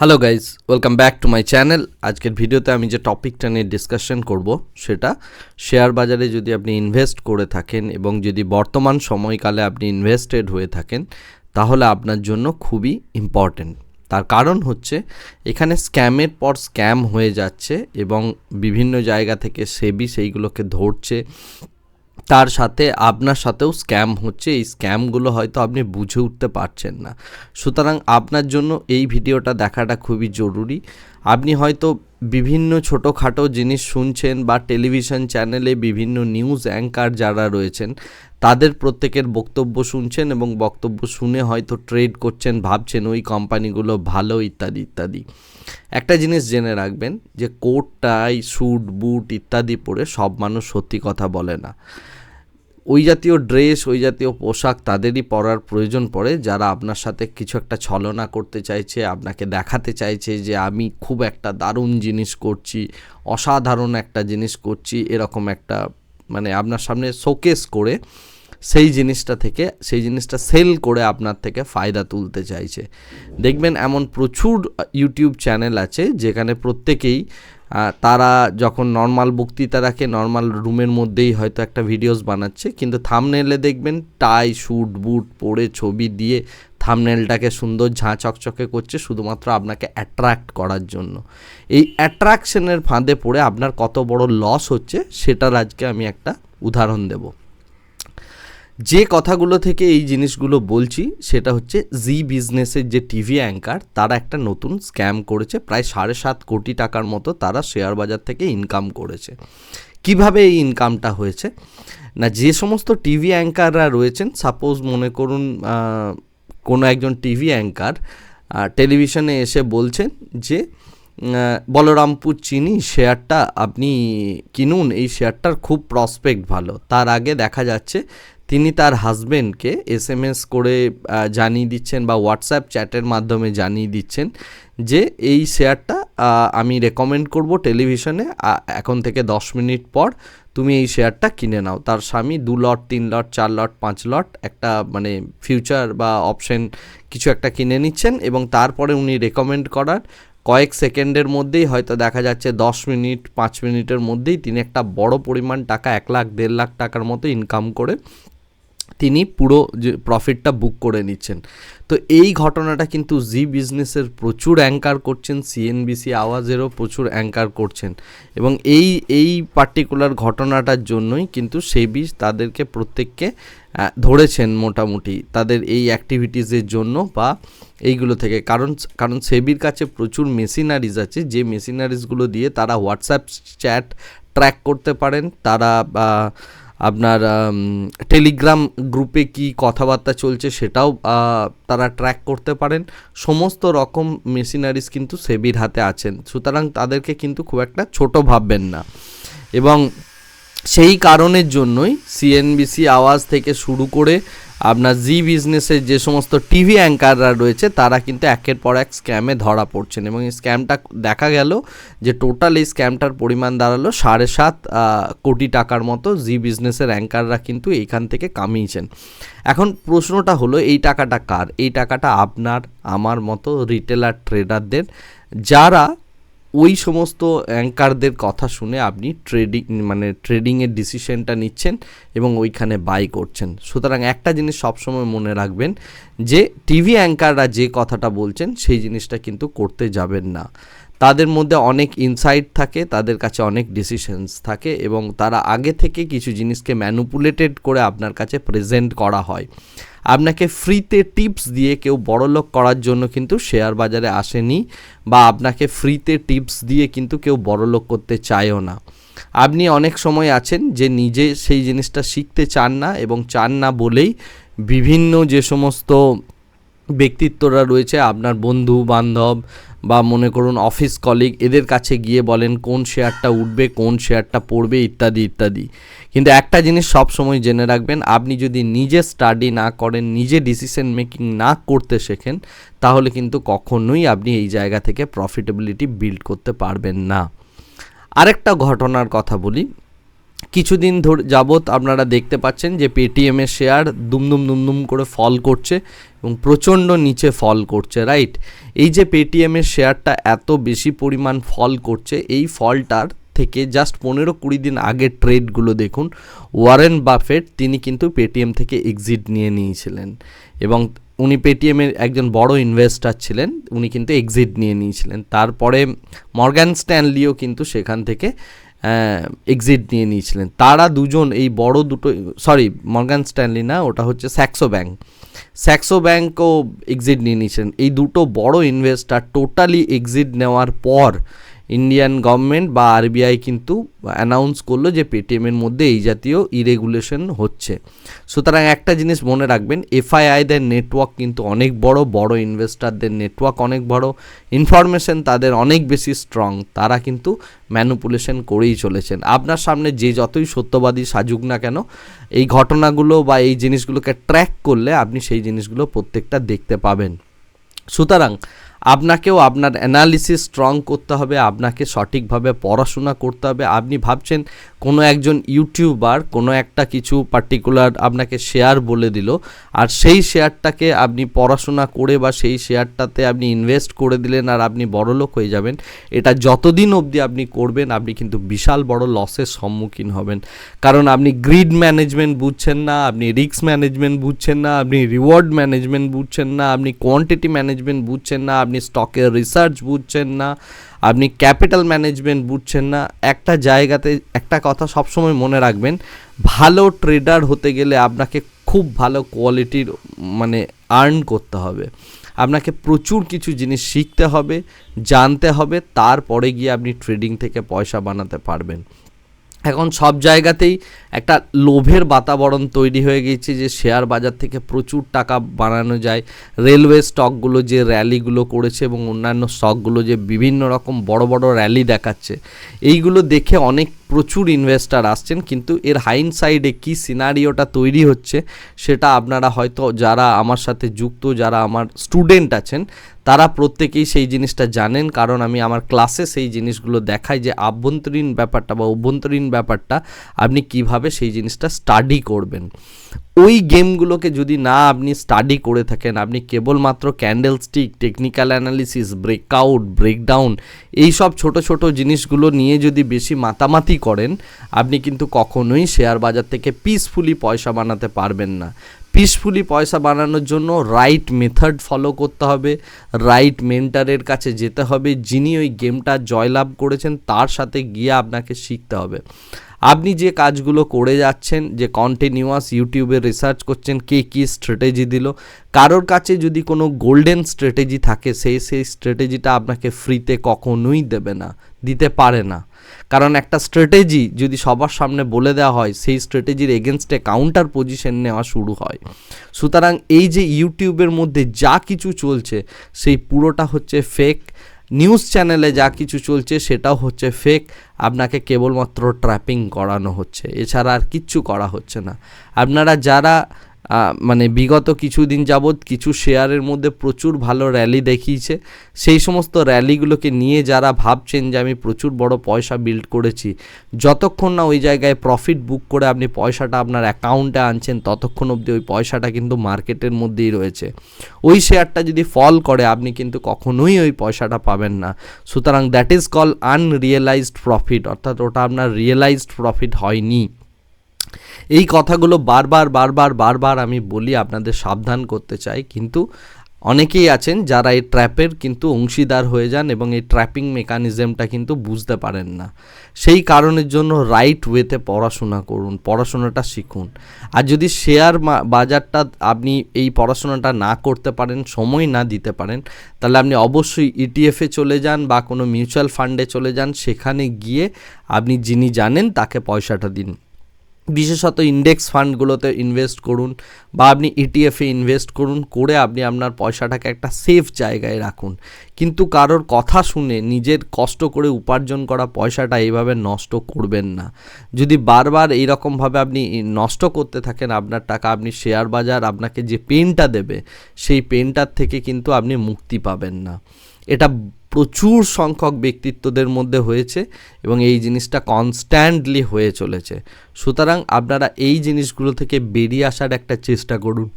Hello guys welcome back to my channel আজকের ভিডিওতে আমি যে টপিকটা নিয়ে ডিসকাশন করব, সেটা শেয়ার বাজারে যদি আপনি ইনভেস্ট করে থাকেন এবং যদি বর্তমান সময়কালে আপনি ইনভেস্টেড হয়ে থাকেন, তাহলে আপনার জন্য খুবই ইম্পর্ট্যান্ট তার কারণ হচ্ছে, এখানে স্ক্যামের পর স্ক্যাম হয়ে যাচ্ছে এবং বিভিন্ন জায়গা থেকে সেবি সেইগুলোকে ধরছে। তার সাথে, আপনার সাথেও স্ক্যাম হচ্ছে। এই স্ক্যামগুলো হয়তো আপনি বুঝে উঠতে পারছেন না। সুতরাং আপনার জন্য এই ভিডিওটা দেখাটা খুবই জরুরি। আপনি হয়তো বিভিন্ন ছোটোখাটো জিনিস শুনছেন বা টেলিভিশন চ্যানেলে বিভিন্ন নিউজ অ্যাঙ্কার যারা রয়েছেন, তাদের প্রত্যেকের বক্তব্য শুনছেন এবং বক্তব্য শুনে হয়তো ট্রেড করছেন, ভাবছেন ওই কোম্পানিগুলো ভালো, ইত্যাদি ইত্যাদি। একটা জিনিস জেনে রাখবেন যে কোট টাই স্যুট, বুট ইত্যাদি পরে সব মানুষ সত্যি কথা বলে না। ওই জাতীয় ড্রেস, ওই জাতীয় পোশাক তাদেরই পরার প্রয়োজন পড়ে। যারা আপনার সাথে কিছু একটা ছলনা করতে চাইছে, আপনাকে দেখাতে চাইছে যে আমি খুব একটা দারুণ জিনিস করছি, অসাধারণ একটা জিনিস করছি, এরকম একটা মানে আপনার সামনে শোকেস করে সেই জিনিসটা থেকে, সেই জিনিসটা সেল করে আপনার থেকে ফায়দা তুলতে চাইছে। দেখবেন এমন প্রচুর ইউটিউব চ্যানেল আছে যেখানে প্রত্যেকেই তারা যখন নর্মাল বক্তৃতা রাখে নর্মাল রুমের মধ্যেই হয়তো একটা ভিডিওস বানাচ্ছে, কিন্তু থামনেলে দেখবেন টাই স্যুট বুট পরে ছবি দিয়ে থামনেলটাকে সুন্দর ঝাঁ চকচকে করছে শুধুমাত্র আপনাকে অ্যাট্রাক্ট করার জন্য। এই অ্যাট্রাকশনের ফাঁদে পড়ে আপনার কত বড় লস হচ্ছে সেটার আজকে আমি একটা উদাহরণ দেবো। যে কথাগুলো থেকে এই জিনিসগুলো বলছি, সেটা হচ্ছে জি বিজনেসের যে টিভি অ্যাঙ্কার তারা একটা নতুন স্ক্যাম করেছে, প্রায় সাড়ে সাত কোটি টাকার মতো তারা শেয়ার বাজার থেকে ইনকাম করেছে। কীভাবে এই ইনকামটা হয়েছে? না, যে সমস্ত টিভি অ্যাঙ্কাররা রয়েছেন সাপোজ মনে করুন কোনো একজন টিভি অ্যাঙ্কার টেলিভিশনে এসে বলছেন যে বলরামপুর চিনি শেয়ারটা আপনি কিনুন, এই শেয়ারটার খুব প্রসপেক্ট ভালো। তার আগে দেখা যাচ্ছে তিনি তার হাজব্যান্ডকে এস এম এস করে জানিয়ে দিচ্ছেন বা হোয়াটসঅ্যাপ চ্যাটের মাধ্যমে জানিয়ে দিচ্ছেন যে এই শেয়ারটা আমি রেকমেন্ড করব টেলিভিশনে এখন থেকে দশ মিনিট পর তুমি এই শেয়ারটা কিনে নাও। তার স্বামী দু লট, তিন লট, চার লট, পাঁচ লট একটা মানে ফিউচার বা অপশন কিছু একটা কিনে নিচ্ছেন এবং তারপরে উনি রেকমেন্ড করার কয়েক সেকেন্ডের মধ্যেই হয়তো দেখা যাচ্ছে দশ মিনিট, পাঁচ মিনিটের মধ্যেই তিনি একটা বড় পরিমাণ টাকা, এক লাখ, দেড় লাখ টাকার মতো ইনকাম করে তিনি পুরো যে প্রফিটটা বুক করে নিচ্ছেন। তো এই ঘটনাটা কিন্তু জি বিজনেসের প্রচুর অ্যাঙ্কার করছেন সিএনবিসি আওয়াজেরও প্রচুর অ্যাঙ্কার করছেন। এবং এই এই পার্টিকুলার ঘটনাটার জন্যই কিন্তু সেবি তাদেরকে প্রত্যেককে ধরেছেন মোটামুটি তাদের এই অ্যাক্টিভিটিসের জন্য বা এইগুলো থেকে। কারণ কারণ সেবির কাছে প্রচুর মেশিনারিজ আছে, যে মেশিনারিজগুলো দিয়ে তারা হোয়াটসঅ্যাপ চ্যাট ট্র্যাক করতে পারেন, তারা আপনার টেলিগ্রাম গ্রুপে কি কথাবার্তা চলছে সেটাও তারা ট্র্যাক করতে পারেন। সমস্ত রকম মেশিনারিজ কিন্তু সেবির হাতে আছেন। সুতরাং তাদেরকে কিন্তু খুব একটা ছোট ভাববেন না। এবং সেই কারণের জন্যই সিএনবিসি আওয়াজ থেকে শুরু করে আপনার জি বিজনেসের যে সমস্ত টিভি অ্যাঙ্কাররা রয়েছে, তারা কিন্তু একের পর এক স্ক্যামে ধরা পড়ছেন। এবং এই স্ক্যামটা দেখা গেল যে টোটাল এই স্ক্যামটার পরিমাণ দাঁড়াল সাড়ে সাত কোটি টাকার মতো জি বিজনেসের অ্যাঙ্কাররা কিন্তু এইখান থেকে কামিয়েছেন। এখন প্রশ্নটা হলো, এই টাকাটা কার? এই টাকাটা আপনার, আমার মতো রিটেলার ট্রেডারদের যারা ওই সমস্ত অ্যাঙ্কারদের কথা শুনে আপনি ট্রেডিং মানে ট্রেডিংয়ের ডিসিশনটা নিচ্ছেন এবং ওইখানে বাই করছেন। সুতরাং একটা জিনিস সবসময় মনে রাখবেন যে, টিভি অ্যাঙ্কাররা যে কথাটা বলছেন, সেই জিনিসটা কিন্তু করতে যাবেন না। তাদের মধ্যে অনেক ইনসাইট থাকে, তাদের কাছে অনেক ডিসিশনস থাকে এবং তারা আগে থেকে কিছু জিনিসকে ম্যানুপুলেটেড করে আপনার কাছে প্রেজেন্ট করা হয়। আপনাকে ফ্রিতে টিপস দিয়ে কেউ বড়লোক করার জন্য কিন্তু শেয়ার বাজারে আসেনি বা আপনাকে ফ্রিতে টিপস দিয়ে কিন্তু কেউ বড়লোক করতে চায়ও না। আপনি অনেক সময় আছেন যে নিজে সেই জিনিসটা শিখতে চান না এবং চান না বলেই বিভিন্ন যে সমস্ত ব্যক্তিত্বরা রয়েছে, আপনার বন্ধু, বান্ধব বা মনে করুন অফিস কলিগ এদের কাছে গিয়ে বলেন কোন শেয়ারটা উঠবে, কোন শেয়ারটা পড়বে, ইত্যাদি ইত্যাদি। কিন্তু একটা জিনিস সব সময় জেনে রাখবেন, আপনি যদি নিজে স্টাডি না করেন, নিজে ডিসিশন মেকিং না করতে শেখেন, তাহলে কিন্তু কখনোই আপনি এই জায়গা থেকে প্রফিটেবিলিটি বিল্ড করতে পারবেন না। আরেকটা ঘটনার কথা বলি। কিছুদিন ধরে যাবৎ আপনারা দেখতে পাচ্ছেন যে পেটিএমের শেয়ার দুমদুম দুমদুম করে ফল করছে এবং প্রচণ্ড নিচে ফল করছে রাইট এই যে পেটিএমের শেয়ারটা এত বেশি পরিমাণ ফল করছে, এই ফলটার থেকে জাস্ট পনেরো কুড়ি দিন আগের ট্রেডগুলো দেখুন ওয়ারেন বাফেট তিনি কিন্তু পেটিএম থেকে এক্সিট নিয়ে নিয়েছিলেন এবং উনি পেটিএমের একজন বড় ইনভেস্টার ছিলেন, উনি কিন্তু এক্সিট নিয়ে নিয়েছিলেন। তারপরে মর্গ্যান স্ট্যানলিও কিন্তু সেখান থেকে এক্সিট নিয়ে নিয়েছিলেন। তারা দুজন, এই বড় দুটো সরি মর্গান স্ট্যানলি না, ওটা হচ্ছে স্যাক্সো ব্যাঙ্ক স্যাক্সো ব্যাঙ্কও এক্সিট নিয়ে নিয়েছিলেন। এই দুটো বড় ইনভেস্টার টোটালি এক্সিট নেওয়ার পর ইন্ডিয়ান গভর্নমেন্ট বা আরবিআই কিন্তু অ্যানাউন্স করল যে পেটিএমের মধ্যে এই জাতীয় ইরেগুলেশন হচ্ছে। সুতরাং একটা জিনিস মনে রাখবেন এফআইআইদের নেটওয়ার্ক কিন্তু অনেক বড় বড় ইনভেস্টারদের নেটওয়ার্ক অনেক বড় ইনফরমেশন তাদের অনেক বেশি স্ট্রং তারা কিন্তু ম্যানুপুলেশন করেই চলেছেন। আপনার সামনে যে যতই সত্যবাদী সাজুক না কেন, এই ঘটনাগুলো বা এই জিনিসগুলোকে ট্র্যাক করলে আপনি সেই জিনিসগুলো প্রত্যেকটা দেখতে পাবেন। সুতরাং আপনাকেও আপনার অ্যানালিসিস স্ট্রং করতে হবে, আপনাকে সঠিকভাবে পড়াশোনা করতে হবে। আপনি ভাবছেন কোনো একজন ইউটিউবার কোনো একটা কিছু পার্টিকুলার আপনাকে শেয়ার বলে দিল, আর সেই শেয়ারটাকে আপনি পড়াশোনা করে বা সেই শেয়ারটাতে আপনি ইনভেস্ট করে দিলেন আর আপনি বড়লোক হয়ে যাবেন, এটা যতদিন অবধি আপনি করবেন, আপনি কিন্তু বিশাল বড় লসের সম্মুখীন হবেন। কারণ আপনি গ্রিড ম্যানেজমেন্ট বুঝছেন না, আপনি রিস্ক ম্যানেজমেন্ট বুঝছেন না, আপনি রিওয়ার্ড ম্যানেজমেন্ট বুঝছেন না, আপনি কোয়ান্টিটি ম্যানেজমেন্ট বুঝছেন না, আপনি স্টকের রিসার্চ বুঝছেন না, আপনি ক্যাপিটাল ম্যানেজমেন্ট বুঝছেন না, একটা জায়গাতে একটা কথা সবসময় মনে রাখবেন, ভালো ট্রেডার হতে গেলে আপনাকে খুব ভালো কোয়ালিটির মানে আর্ন করতে হবে। আপনাকে প্রচুর কিছু জিনিস শিখতে হবে, জানতে হবে, তারপরে গিয়ে আপনি ট্রেডিং থেকে পয়সা বানাতে পারবেন। এখন সব জায়গাতেই একটা লোভের বাতাবরণ তৈরি হয়ে গেছে যে শেয়ার বাজার থেকে প্রচুর টাকা বানানো যায়। রেলওয়ে স্টকগুলো যে র্যালিগুলো করেছে এবং অন্যান্য স্টকগুলো যে বিভিন্ন রকম বড় বড় র্যালি দেখাচ্ছে, এইগুলো দেখে অনেক প্রচুর ইনভেস্টার আসছেন। কিন্তু এর হাইন সাইডে কী সিনারিওটা তৈরি হচ্ছে সেটা আপনারা হয়তো যারা আমার সাথে যুক্ত, যারা আমার স্টুডেন্ট আছেন, তারা প্রত্যেকেই সেই জিনিসটা জানেন। কারণ আমি আমার ক্লাসে সেই জিনিসগুলো দেখাই যে আভ্যন্তরীণ ব্যাপারটা বা অভ্যন্তরীণ ব্যাপারটা আপনি কীভাবে সেই জিনিসটা স্টাডি করবেন। ওই গেমগুলোকে যদি না আপনি স্টাডি করে থাকেন, আপনি কেবলমাত্র candle stick technical analysis breakout breakdown এই সব ছোট ছোট জিনিসগুলো নিয়ে যদি বেশি মাতামাতি করেন, আপনি কিন্তু কখনোই শেয়ার বাজার থেকে পিসফুলি পয়সা বানাতে পারবেন না। পিসফুলি পয়সা বানানোর জন্য রাইট মেথড ফলো করতে হবে রাইট মেন্টারের কাছে যেতে হবে, যিনি ওই গেমটা জয়লাভ করেছেন, তার সাথে গিয়ে আপনাকে শিখতে হবে। আপনি যে কাজগুলো করে যাচ্ছেন, যে কন্টিনিউয়াস ইউটিউবে রিসার্চ করছেন, কে কী স্ট্র্যাটেজি দিল, কারোর কাছে যদি কোনো গোল্ডেন স্ট্র্যাটেজি থাকে সেই সেই স্ট্র্যাটেজিটা আপনাকে ফ্রিতে কখনোই দেবে না, দিতে পারে না। কারণ একটা স্ট্র্যাটেজি যদি সবার সামনে বলে দেওয়া হয়, সেই স্ট্র্যাটেজির এগেনস্টে কাউন্টার পজিশন নেওয়া শুরু হয়। সুতরাং এই যে ইউটিউবের মধ্যে যা কিছু চলছে, সেই পুরোটা হচ্ছে ফেক নিউজ চ্যানেলে যা কিছু চলছে সেটাও হচ্ছে ফেক আপনাকে কেবলমাত্র ট্র্যাপিং করানো হচ্ছে। এছাড়া আর কিচ্ছু করা হচ্ছে না। আপনারা যারা মানে বিগত কিছুদিন যাবৎ কিছু শেয়ারের মধ্যে প্রচুর ভালো র্যালি দেখিয়েছে। সেই সমস্ত র্যালিগুলোকে নিয়ে যারা ভাবছেন যে আমি প্রচুর বড় পয়সা বিল্ড করেছি, যতক্ষণ না ওই জায়গায় প্রফিট বুক করে আপনি পয়সাটা আপনার অ্যাকাউন্টে আনছেন, ততক্ষণ অবধি ওই পয়সাটা কিন্তু মার্কেটের মধ্যেই রয়েছে। ওই শেয়ারটা যদি ফল করে, আপনি কিন্তু কখনোই ওই পয়সাটা পাবেন না। সুতরাং that is call unrealised profit অর্থাৎ ওটা আপনার রিয়েলাইজড প্রফিট হয়নি। এই কথাগুলো বারবার বারবার বারবার আমি বলি, আপনাদের সাবধান করতে চাই। কিন্তু অনেকেই আছেন যারা এই ট্র্যাপের কিন্তু অংশীদার হয়ে যান এবং এই ট্র্যাপিং মেকানিজমটা কিন্তু বুঝতে পারেন না। সেই কারণের জন্য রাইট ওয়েতে পড়াশোনা করুন, পড়াশোনাটা শিখুন। আর যদি শেয়ার বাজারটা আপনি এই পড়াশোনাটা না করতে পারেন, সময় না দিতে পারেন, তাহলে আপনি অবশ্যই ইটিএফে e চলে যান বা কোনো মিউচুয়াল ফান্ডে চলে যান। সেখানে গিয়ে আপনি যিনি জানেন তাকে পয়সাটা দিন। বিশেষত ইন্ডেক্স ফান্ডগুলোতে ইনভেস্ট করুন বা আপনি ইটিএফে e ইনভেস্ট করুন, করে আপনি আপনার পয়সাটাকে একটা সেফ জায়গায় রাখুন। কিন্তু কারোর কথা শুনে নিজের কষ্ট করে উপার্জন করা পয়সাটা এইভাবে নষ্ট করবেন না। যদি বারবার এইরকমভাবে আপনি নষ্ট করতে থাকেন আপনার টাকা, আপনি শেয়ার বাজার আপনাকে যে পেনটা দেবে, সেই পেনটার থেকে কিন্তু আপনি মুক্তি পাবেন না। এটা প্রচুর সংখ্যক ব্যক্তিত্বদের মধ্যে হয়েছে এবং এই জিনিসটা কনস্ট্যান্টলি হয়ে চলেছে। সুতরাং আপনারা এই জিনিসগুলো থেকে বেরিয়ে আসার একটা চেষ্টা করুন।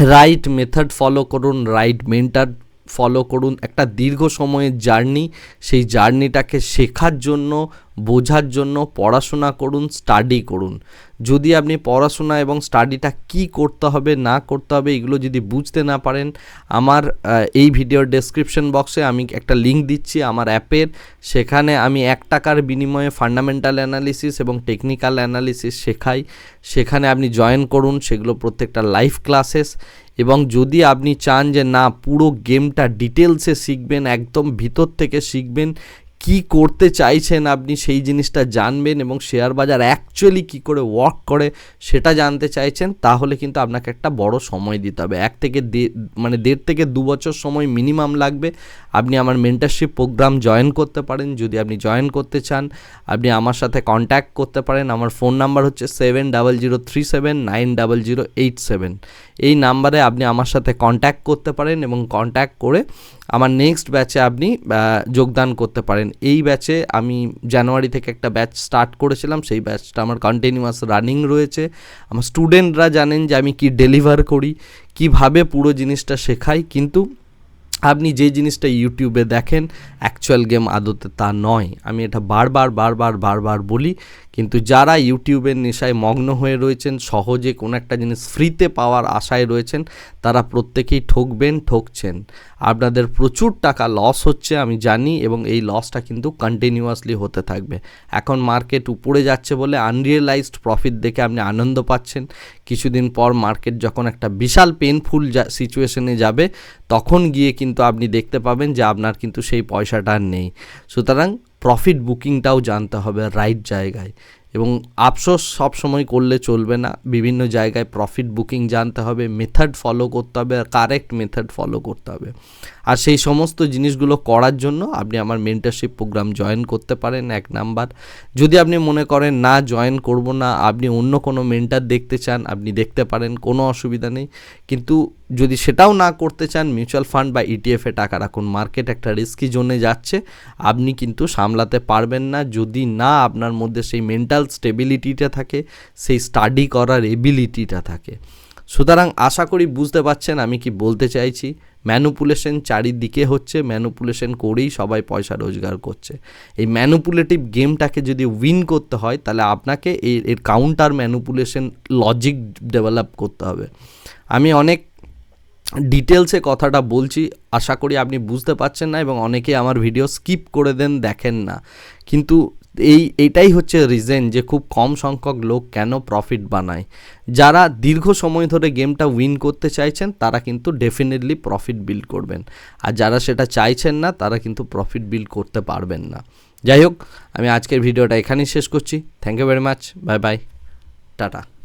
রাইট মেথড ফলো করুন রাইট মেন্টার ফলো করুন। একটা দীর্ঘ সময়ের জার্নি, সেই জার্নিটাকে শেখার জন্য, বোঝার জন্য পড়াশোনা করুন স্টাডি করুন। যদি আপনি পড়াশোনা এবং স্টাডিটা কি করতে হবে, না করতে হবে, এগুলো যদি বুঝতে না পারেন, আমার এই ভিডিওর ডেসক্রিপশন বক্সে আমি একটা লিঙ্ক দিচ্ছি, আমার অ্যাপের সেখানে আমি এক টাকার বিনিময়ে ফান্ডামেন্টাল অ্যানালিসিস এবং টেকনিক্যাল অ্যানালিসিস শেখাই। সেখানে আপনি জয়েন করুন, সেগুলো প্রত্যেকটা লাইভ ক্লাসেস এবং যদি আপনি চান যে না, পুরো গেমটা ডিটেলসে শিখবেন, একদম ভিতর থেকে শিখবেন, কি করতে চাইছেন আপনি সেই জিনিসটা জানবেন এবং শেয়ার বাজার অ্যাকচুয়ালি কি করে ওয়ার্ক করে সেটা জানতে চাইছেন, তাহলে কিন্তু আপনাকে একটা বড় সময় দিতে হবে। এক থেকে মানে দেড় থেকে দু বছর সময় মিনিমাম লাগবে। আপনি আমার মেন্টারশিপ প্রোগ্রাম জয়েন করতে পারেন, যদি আপনি জয়েন করতে চান, আপনি আমার সাথে কন্ট্যাক্ট করতে পারেন। আমার ফোন নাম্বার হচ্ছে seven double zero three seven nine double zero eight seven এই নাম্বারে আপনি আমার সাথে কন্ট্যাক্ট করতে পারেন এবং কন্ট্যাক্ট করে আমার নেক্সট ব্যাচে আপনি যোগদান করতে পারেন। এই ব্যাচে আমি জানুয়ারি থেকে একটা ব্যাচ স্টার্ট করেছিলাম। সেই ব্যাচটা আমার কন্টিনিউয়াস রানিং রয়েছে। আমার স্টুডেন্টরা জানেন যে আমি কি ডেলিভার করি, কীভাবে পুরো জিনিসটা শেখাই। কিন্তু আপনি যে জিনিসটা ইউটিউবে দেখেন অ্যাকচুয়াল গেম আদতে তা নয়। আমি এটা বারবার বারবার বারবার বলি কিন্তু যারা ইউটিউবের নেশায় মগ্ন হয়ে রয়েছেন, সহজে কোনো একটা জিনিস ফ্রিতে পাওয়ার আশায় রয়েছেন, তারা প্রত্যেকেই ঠকবেন, ঠকছেন। আপনাদের প্রচুর টাকা লস হচ্ছে, আমি জানি, এবং এই লসটা কিন্তু কন্টিনিউয়াসলি হতে থাকবে। এখন মার্কেট উপরে যাচ্ছে বলে আনরিয়েলাইজড প্রফিট দেখে আপনি আনন্দ পাচ্ছেন। কিছুদিন পর মার্কেট যখন একটা বিশাল পেনফুল সিচুয়েশনে যাবে, তখন গিয়ে কিন্তু আপনি দেখতে পাবেন যে আপনার কিন্তু সেই পয়সাটা আর নেই। সুতরাং প্রফিট বুকিংটাও জানতে হবে রাইট জায়গায়। এবং আফসোস সব সময় করলে চলবে না। বিভিন্ন জায়গায় প্রফিট বুকিং জানতে হবে মেথড ফলো করতে হবে, আর কারেক্ট মেথড ফলো করতে হবে। আর সেই সমস্ত জিনিসগুলো করার জন্য আপনি আমার মেন্টারশিপ প্রোগ্রাম জয়েন করতে পারেন, এক নাম্বার। যদি আপনি মনে করেন, না জয়েন করব না। আপনি অন্য কোনো মেন্টার দেখতে চান, আপনি দেখতে পারেন, কোনো অসুবিধা নেই। কিন্তু যদি সেটাও না করতে চান মিউচুয়াল ফান্ড বা ইটিএফে টাকা রাখুন। মার্কেট একটা রিস্কি জোনে যাচ্ছে। আপনি কিন্তু সামলাতে পারবেন না। যদি না আপনার মধ্যে সেই মেন্টাল স্টেবিলিটিটা থাকে, সেই স্টাডি করার এবিলিটিটা থাকে। সুতরাং আশা করি বুঝতে পারছেন, আমি কি বলতে চাইছি? ম্যানুপুলেশন চারিদিকে হচ্ছে। ম্যানুপুলেশন করেই সবাই পয়সা রোজগার করছে। এই ম্যানুপুলেটিভ গেমটাকে যদি উইন করতে হয়, তাহলে আপনাকে এর এর কাউন্টার ম্যানুপুলেশন লজিক ডেভেলপ করতে হবে। আমি অনেক ডিটেলসে কথাটা বলছি, আশা করি আপনি বুঝতে পারছেন না এবং অনেকে আমার ভিডিও স্কিপ করে দেন, দেখেন না। কিন্তু এই, এটাই হচ্ছে রিজন যে খুব কম সংখ্যক লোক কেন প্রফিট বানায়। যারা দীর্ঘ সময় ধরে গেমটা উইন করতে চাইছেন, তারা কিন্তু ডেফিনেটলি প্রফিট বিল্ড করবেন। আর যারা সেটা চাইছেন না, তারা কিন্তু প্রফিট বিল্ড করতে পারবেন না। যাই হোক, আমি আজকের ভিডিওটা এখানেই শেষ করছি। Thank you very much bye bye tata